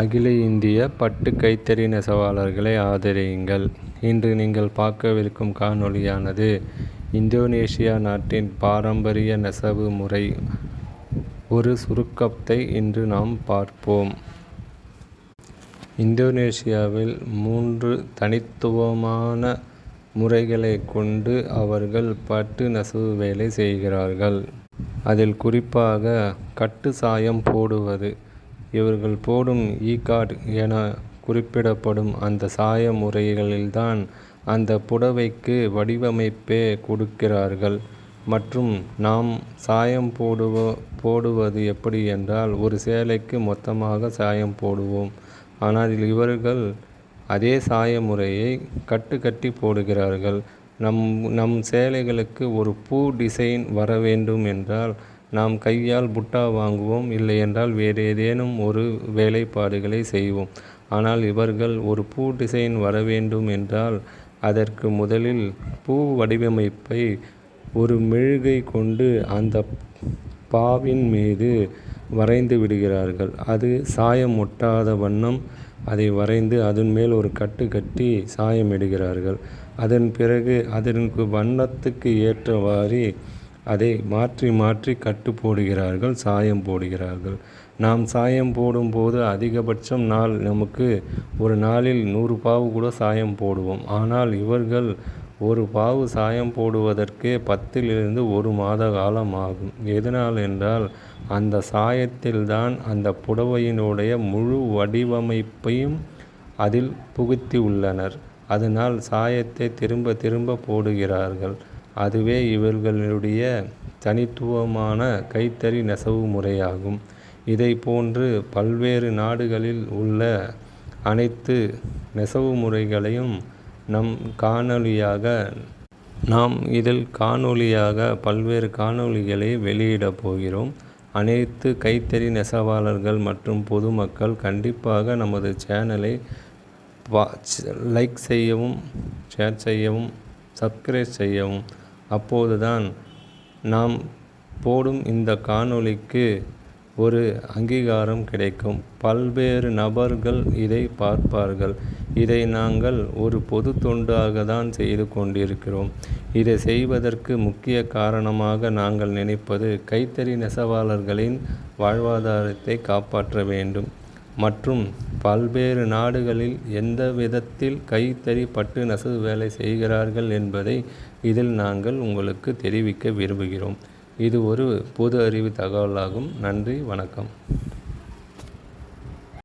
அகில இந்திய பட்டு கைத்தறி நெசவாளர்களை ஆதரியுங்கள். இன்று நீங்கள் பார்க்கவிருக்கும் காணொளியானது இந்தோனேசியா நாட்டின் பாரம்பரிய நெசவு முறை. ஒரு சுருக்கத்தை இன்று நாம் பார்ப்போம். இந்தோனேசியாவில் மூன்று தனித்துவமான முறைகளை கொண்டு அவர்கள் பட்டு நெசவு வேலை செய்கிறார்கள். அதில் குறிப்பாக கட்டு சாயம் போடுவது இவர்கள் போடும் ஈகாட் என குறிப்பிடப்படும் அந்த சாய முறைகளில்தான் அந்த புடவைக்கு வடிவமைப்பே கொடுக்கிறார்கள். மற்றும் நாம் சாயம் போடுவோ போடுவது எப்படி என்றால் ஒரு சேலைக்கு மொத்தமாக சாயம் போடுவோம். ஆனால் இவர்கள் அதே சாய முறையை கட்டு கட்டி போடுகிறார்கள். நம் நம் சேலைகளுக்கு ஒரு பூ டிசைன் வர வேண்டும் என்றால் நாம் கையால் புட்டா வாங்குவோம் இல்லை என்றால் வேறு ஏதேனும் ஒரு வேலைப்பாடுகளை செய்வோம். ஆனால் இவர்கள் ஒரு பூ டிசைன் வர வேண்டும் என்றால் அதற்கு முதலில் பூ வடிவமைப்பை ஒரு மெழுகை கொண்டு அந்த பாவின் மீது வரைந்து விடுகிறார்கள். அது சாயம் ஒட்டாத வண்ணம் அதை வரைந்து அதன் மேல் ஒரு கட்டு கட்டி சாயம் இடுகிறார்கள் அதன் பிறகு அதற்கு வண்ணத்துக்கு ஏற்றவாறு அதை மாற்றி மாற்றி கட்டு போடுகிறார்கள் சாயம் போடுகிறார்கள். நாம் சாயம் போடும்போது அதிகபட்சம் நாள் நமக்கு ஒரு நாளில் நூறு பாவு கூட சாயம் போடுவோம். ஆனால் இவர்கள் ஒரு பாவு சாயம் போடுவதற்கே பத்திலிருந்து ஒரு மாத காலம் ஆகும். எதனால் என்றால் அந்த சாயத்தில்தான் அந்த புடவையினுடைய முழு வடிவமைப்பையும் அதில் புகுத்தி உள்ளனர். அதனால் சாயத்தை திரும்ப திரும்ப போடுகிறார்கள். அதுவே இவர்களுடைய தனித்துவமான கைத்தறி நெசவு முறையாகும். இதை போன்று பல்வேறு நாடுகளில் உள்ள அனைத்து நெசவு முறைகளையும் நம் காணொளியாக நாம் இதில் காணொளியாக பல்வேறு காணொளிகளை வெளியிடப் போகிறோம். அனைத்து கைத்தறி நெசவாளர்கள் மற்றும் பொதுமக்கள் கண்டிப்பாக நமது சேனலை லைக் செய்யவும் ஷேர் செய்யவும் சப்ஸ்கிரைப் செய்யவும் அப்போதுதான் நாம் போடும் இந்த காணொளிக்கு ஒரு அங்கீகாரம் கிடைக்கும். பல்வேறு நபர்கள் இதை பார்ப்பார்கள். இதை நாங்கள் ஒரு பொது தொண்டாக தான் செய்து கொண்டிருக்கிறோம். இதை செய்வதற்கு முக்கிய காரணமாக நாங்கள் நினைப்பது கைத்தறி நெசவாளர்களின் வாழ்வாதாரத்தை காப்பாற்ற வேண்டும். மற்றும் பல்வேறு நாடுகளில் எந்த விதத்தில் கைத்தறி பட்டு நெசவு வேலை செய்கிறார்கள் என்பதை இதில் நாங்கள் உங்களுக்கு தெரிவிக்க விரும்புகிறோம். இது ஒரு பொது அறிவு தகவலாகும். நன்றி. வணக்கம்.